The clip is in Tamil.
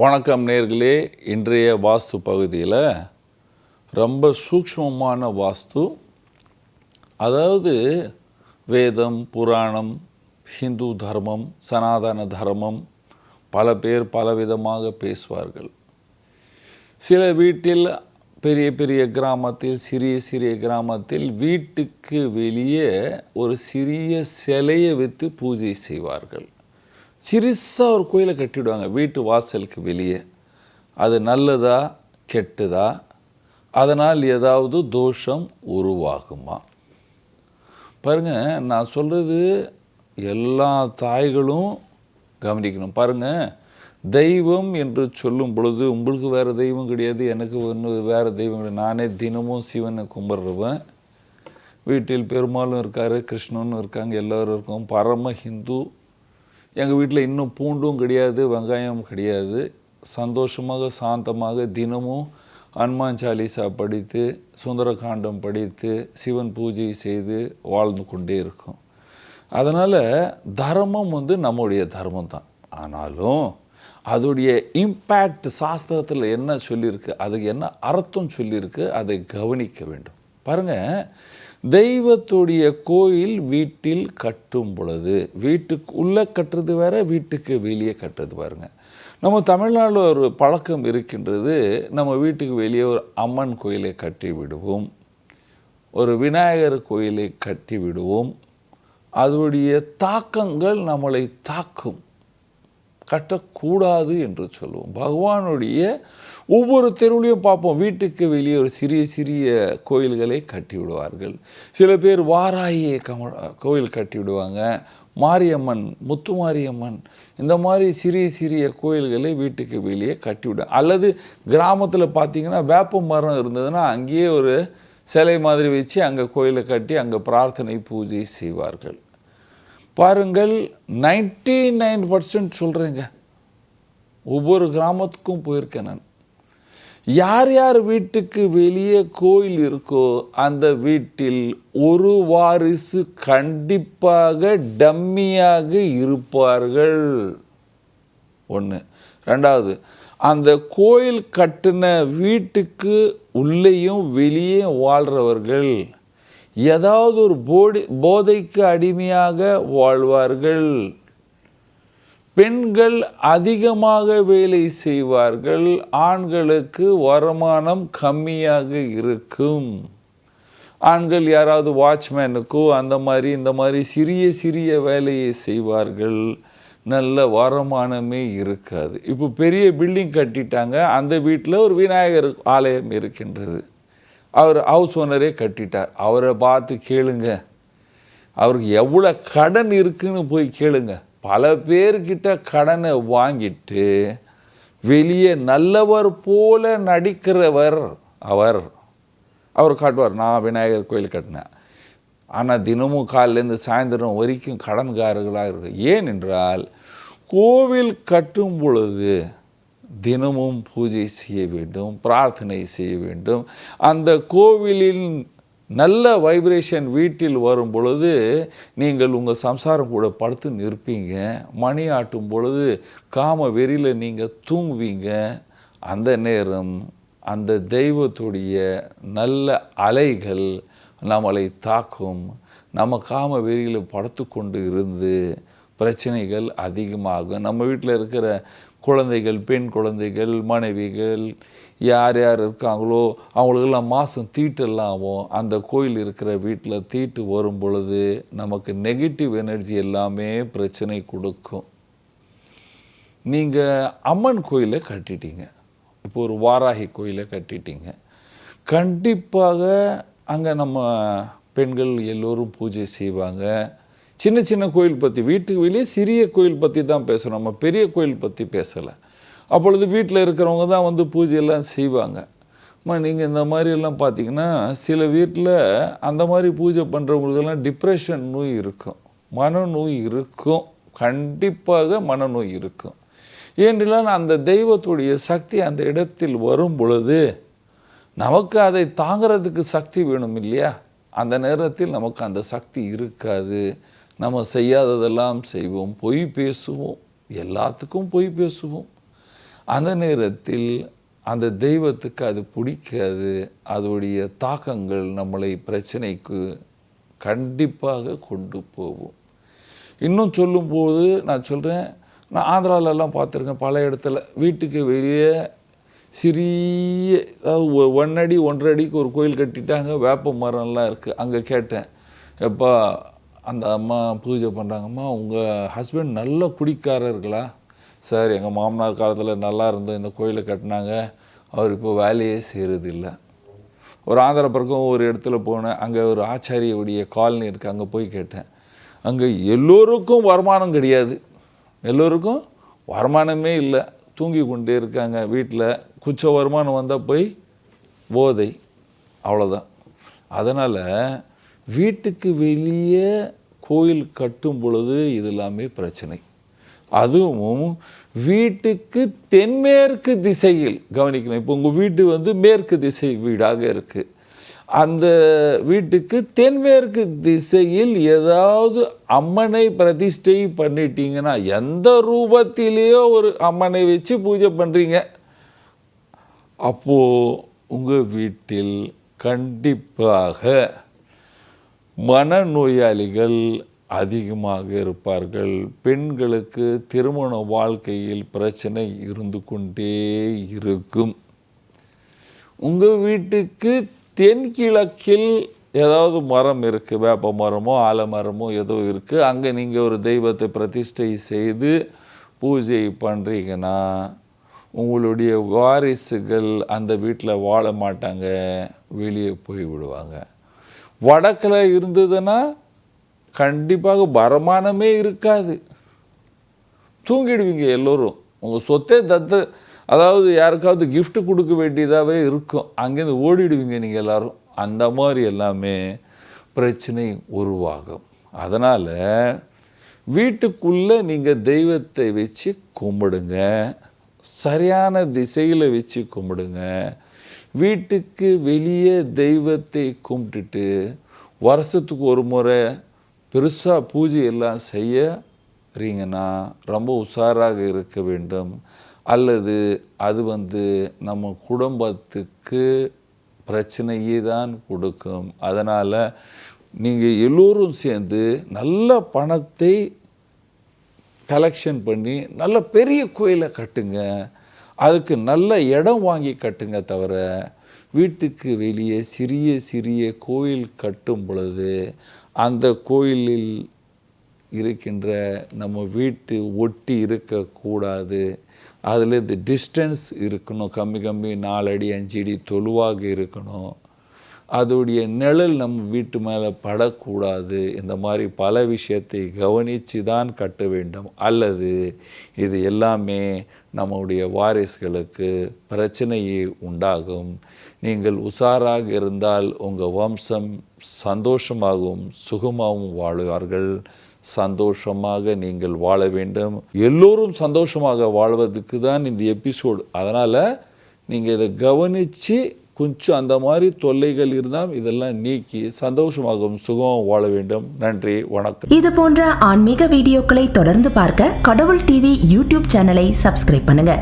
வணக்கம் நேர்களே. இன்றைய வாஸ்து பகுதியில் ரொம்ப சூக்ஷ்மமான வாஸ்து. அதாவது வேதம் புராணம் ஹிந்து தர்மம் சனாதன தர்மம் பல பேர் பலவிதமாக பேசுவார்கள். சில வீட்டில் பெரிய பெரிய கிராமத்தில் சிறிய சிறிய கிராமத்தில் வீட்டுக்கு வெளியே ஒரு சிறிய சிலையை வைத்து பூஜை செய்வார்கள். சிறுசாக ஒரு கோயிலை கட்டிவிடுவாங்க வீட்டு வாசலுக்கு வெளியே. அது நல்லதா கெட்டதா? அதனால் ஏதாவது தோஷம் உருவாகுமா? பாருங்கள் நான் சொல்கிறது எல்லா தாய்களும் கவனிக்கணும். பாருங்கள் தெய்வம் என்று சொல்லும் பொழுது உங்களுக்கு வேறு தெய்வம் கிடையாது எனக்கு ஒன்று வேறு தெய்வம் கிடையாது. நானே தினமும் சிவனை கும்பிட்றவன். வீட்டில் பெருமாளும் இருக்கார் கிருஷ்ணனும் இருக்காங்க எல்லோரும் இருக்கும். பரம ஹிந்து எங்கள் வீட்டில் இன்னும் பூண்டும் கிடையாது வெங்காயம் கிடையாது. சந்தோஷமாக சாந்தமாக தினமும் ஹனுமான் சாலிசா படித்து சுந்தரகாண்டம் படித்து சிவன் பூஜை செய்து வாழ்ந்து கொண்டே இருக்கும். அதனால் தர்மம் வந்து நம்முடைய தர்மம் தான். ஆனாலும் அதோடைய இம்பேக்ட் சாஸ்திரத்தில் என்ன சொல்லியிருக்கு அதுக்கு என்ன அர்த்தம் சொல்லியிருக்கு அதை கவனிக்க வேண்டும். பாருங்கள் தெய்வத்துடைய கோயில் வீட்டில் கட்டும் பொழுது வீட்டுக்கு உள்ளே கட்டுறது வேற வீட்டுக்கு வெளியே கட்டுறது பாருங்க. நம்ம தமிழ்நாட்டில் ஒரு பழக்கம் இருக்கின்றது நம்ம வீட்டுக்கு வெளியே ஒரு அம்மன் கோயிலை கட்டி விடுவோம் ஒரு விநாயகர் கோயிலை கட்டி விடுவோம். அதோடைய தாக்கங்கள் நம்மளை தாக்கும். கட்டக்கூடாது என்று சொல்லுவோம். பகவானுடைய ஒவ்வொரு தெருவிலையும் பார்ப்போம். வீட்டுக்கு வெளியே ஒரு சிறிய சிறிய கோயில்களை கட்டி விடுவார்கள் சில பேர் வாராயை கம கோயில் கட்டி விடுவாங்க மாரியம்மன் முத்து மாரியம்மன் இந்த மாதிரி சிறிய சிறிய கோயில்களை வீட்டுக்கு வெளியே கட்டிவிடும் அல்லது கிராமத்தில் பார்த்திங்கன்னா வேப்ப மரம் இருந்ததுன்னா அங்கேயே ஒரு சிலை மாதிரி வச்சு அங்கே கோயிலை கட்டி அங்கே பிரார்த்தனை பூஜை செய்வார்கள். பாருங்கள் நைன்டி நைன் பர்சன்ட் சொல்கிறேங்க ஒவ்வொரு கிராமத்துக்கும் போயிருக்கேன் நான். யார் யார் வீட்டுக்கு வெளியே கோயில் இருக்கோ அந்த வீட்டில் ஒரு வாரிசு கண்டிப்பாக டம்மியாக இருப்பார்கள். ஒன்று ரெண்டாவது அந்த கோயில் கட்டின வீட்டுக்கு உள்ளேயும் வெளியே வாழ்கிறவர்கள் ஏதாவது ஒரு போடி போதைக்கு அடிமையாக வாழ்வார்கள். பெண்கள் அதிகமாக வேலை செய்வார்கள். ஆண்களுக்கு வருமானம் கம்மியாக இருக்கும். ஆண்கள் யாராவது வாட்ச்மேனுக்கோ அந்த மாதிரி இந்த மாதிரி சிறிய சிறிய வேலையை செய்வார்கள். நல்ல வருமானமே இருக்காது. இப்போ பெரிய பில்டிங் கட்டிட்டாங்க. அந்த வீட்டில் ஒரு விநாயகர் ஆலயம் இருக்கின்றது. அவர் ஹவுஸ் ஓனரே கட்டிட்டார். அவரை பார்த்து கேளுங்க. அவருக்கு எவ்வளோ கடன் இருக்குன்னு போய் கேளுங்க. பல பேர்கிட்ட கடனை வாங்கிட்டு வெளியே நல்லவர் போல நடிக்கிறவர் அவர். அவர் காட்டுவார் நான் விநாயகர் கோயில் கட்டினேன். ஆனால் தினமும் காலிலேருந்து சாயந்தரம் வரைக்கும் கடன்காரர்களாக இருக்கு. ஏன் என்றால் கோவில் கட்டும் பொழுது தினமும் பூஜை செய்ய வேண்டும் பிரார்த்தனை செய்ய வேண்டும். அந்த கோவிலின் நல்ல வைப்ரேஷன் வீட்டில் வரும் பொழுது நீங்கள் உங்கள் சம்சாரம் கூட படுத்து நிற்பீங்க. மணி ஆட்டும் பொழுது காம வெறியில் நீங்கள் தூங்குவீங்க. அந்த நேரம் அந்த தெய்வத்துடைய நல்ல அலைகள் நம்மளை தாக்கும். நம்ம காம வெறியில் படுத்து கொண்டு இருந்து பிரச்சனைகள் அதிகமாகும். நம்ம வீட்டில் இருக்கிற குழந்தைகள் பெண் குழந்தைகள் மனைவிகள் யார் யார் இருக்காங்களோ அவங்களுக்கெல்லாம் மாதம் தீட்டெல்லாம் ஆகும் அந்த கோயில் இருக்கிற வீட்டில் தீட்டு வரும் பொழுது நமக்கு நெகட்டிவ் எனர்ஜி எல்லாமே பிரச்சனை கொடுக்கும். நீங்கள் அம்மன் கோயிலை கட்டிட்டீங்க. இப்போ ஒரு வாராகி கோயிலை கட்டிட்டீங்க. கண்டிப்பாக அங்கே நம்ம பெண்கள் எல்லோரும் பூஜை செய்வாங்க. சின்ன சின்ன கோயில் பற்றி வீட்டுக்கு வெளியே சிறிய கோயில் பற்றி தான் பேசுகிறோம் நம்ம பெரிய கோயில் பற்றி பேசலை. அப்பொழுது வீட்டில் இருக்கிறவங்க தான் வந்து பூஜையெல்லாம் செய்வாங்க. அம்மா நீங்கள் இந்த மாதிரி எல்லாம் பார்த்தீங்கன்னா சில வீட்டில் அந்த மாதிரி பூஜை பண்ணுறவங்களுக்கெல்லாம் டிப்ரெஷன் நோய் இருக்கும். மனநோய் இருக்கும். கண்டிப்பாக மனநோய் இருக்கும். ஏனென்றால் அந்த தெய்வத்துடைய சக்தி அந்த இடத்தில் வரும் பொழுது நமக்கு அதை தாங்கிறதுக்கு சக்தி வேணும் இல்லையா? அந்த நேரத்தில் நமக்கு அந்த சக்தி இருக்காது. நம்ம செய்யாததெல்லாம் செய்வோம் பொய் பேசுவோம் எல்லாத்துக்கும் பொய் பேசுவோம். அந்த நேரத்தில் அந்த தெய்வத்துக்கு அது பிடிக்காது அதோடைய தாக்கங்கள் நம்மளை பிரச்சனைக்கு கண்டிப்பாக கொண்டு போகும். இன்னும் சொல்லும்போது நான் சொல்கிறேன் நான் ஆந்திராவிலலாம் பார்த்துருக்கேன் பல இடத்துல வீட்டுக்கு வெளியே சிறிய அதாவது ஒ- ஒன் அடி ஒன்றரை அடிக்கு ஒரு கோயில் கட்டிட்டாங்க வேப்ப மரம்லாம் இருக்குது அங்கே கேட்டேன் எப்பா அந்த அம்மா பூஜை பண்ணுறாங்கம்மா உங்கள் ஹஸ்பண்ட் நல்ல குடிக்காரர்களா? சார் எங்கள் மாமனார் காலத்தில் நல்லா இருந்தோம் இந்த கோயிலை கட்டினாங்க. அவர் இப்போ வேலையே செய்கிறது இல்லை ஒரு ஆந்திர பக்கம் ஒரு இடத்துல போனேன். அங்கே ஒரு ஆச்சாரியுடைய காலனி இருக்குது அங்கே போய் கேட்டேன். அங்கே எல்லோருக்கும் வருமானம் கிடையாது. எல்லோருக்கும் வருமானமே இல்லை. தூங்கி கொண்டே இருக்காங்க. வீட்டில் குச்ச வருமானம் வந்தால் போய் போதை. அவ்வளோதான் அதனால் வீட்டுக்கு வெளியே கோயில் கட்டும் பொழுது இது எல்லாமே பிரச்சனை. அதுவும் வீட்டுக்கு தென்மேற்கு திசையில் கவனிக்கணும் இப்போ உங்கள் வீடு வந்து மேற்கு திசை வீடாக இருக்குது அந்த வீட்டுக்கு தென்மேற்கு திசையில் ஏதாவது அம்மனை பிரதிஷ்டை பண்ணிட்டீங்கன்னா எந்த ரூபத்திலேயோ ஒரு அம்மனை வச்சு பூஜை பண்ணுறீங்க அப்போது உங்கள் வீட்டில் கண்டிப்பாக மனநோயாளிகள் அதிகமாக இருப்பார்கள். பெண்களுக்கு திருமண வாழ்க்கையில் பிரச்சனை இருந்து கொண்டே இருக்கும். உங்கள் வீட்டுக்கு தென்கிழக்கில் ஏதாவது மரம் இருக்குது வேப்ப மரமோ ஆலமரமோ ஏதோ இருக்குது அங்கே நீங்கள் ஒரு தெய்வத்தை பிரதிஷ்டை செய்து பூஜை பண்ணுறீங்கன்னா உங்களுடைய வாரிசுகள் அந்த வீட்டில் வாழ மாட்டாங்க வெளியே போய் விடுவாங்க. வடக்கில் இருந்ததுன்னா கண்டிப்பாக வருமானமே இருக்காது. தூங்கிடுவீங்க எல்லோரும். உங்கள் சொத்தே தத்து அதாவது யாருக்காவது கிஃப்ட் கொடுக்க வேண்டியதாகவே இருக்கும். அங்கேருந்து ஓடிடுவீங்க நீங்கள் எல்லோரும். அந்த மாதிரி எல்லாமே பிரச்சனை உருவாகும். அதனால் வீட்டுக்குள்ளே நீங்கள் தெய்வத்தை வச்சு கும்பிடுங்க. சரியான திசையில் வச்சு கும்பிடுங்க. வீட்டுக்கு வெளியே தெய்வத்தை கும்பிட்டுட்டு வருஷத்துக்கு ஒரு முறை பெருசாக பூஜை எல்லாம் செய்யறீங்கன்னா ரொம்ப உஷாராக இருக்க வேண்டும். அல்லது அது வந்து நம்ம குடும்பத்துக்கு பிரச்சனையே தான் கொடுக்கும். அதனால் நீங்கள் எல்லோரும் சேர்ந்து நல்ல பணத்தை கலெக்ஷன் பண்ணி நல்ல பெரிய கோயிலை கட்டுங்க. அதுக்கு நல்ல இடம் வாங்கி கட்டுங்க தவிர வீட்டுக்கு வெளியே சிறிய சிறிய கோயில் கட்டும் பொழுது அந்த கோயிலில் இருக்கின்ற நம்ம வீட்டு ஒட்டி இருக்கக்கூடாது. அதில் இந்த டிஸ்டன்ஸ் இருக்கணும். கம்மி கம்மி நாலு அடி அஞ்சு அடி தொலுவாக இருக்கணும். அதோடைய நிழல் நம் வீட்டு மேலே படக்கூடாது. இந்த மாதிரி பல விஷயத்தை கவனித்து தான் கட்ட வேண்டும். அல்லது இது எல்லாமே நம்முடைய வாரிசுகளுக்கு பிரச்சனையை உண்டாகும். நீங்கள் உஷாராக இருந்தால் உங்கள் வம்சம் சந்தோஷமாகவும் சுகமாகவும் வாழுவார்கள். சந்தோஷமாக நீங்கள் வாழ வேண்டும். எல்லோரும் சந்தோஷமாக வாழ்வதற்கு தான் இந்த எபிசோடு. அதனால் நீங்கள் இதை கவனித்து கொஞ்சம் அந்த மாதிரி தொல்லைகள் இருந்தால் இதெல்லாம் நீக்கி சந்தோஷமாகவும் சுகமாகவும் வாழ வேண்டும். நன்றி வணக்கம். இது போன்ற ஆன்மீக வீடியோக்களை தொடர்ந்து பார்க்க கடவுள் டிவி யூடியூப் சேனலை சப்ஸ்கிரைப் பண்ணுங்க.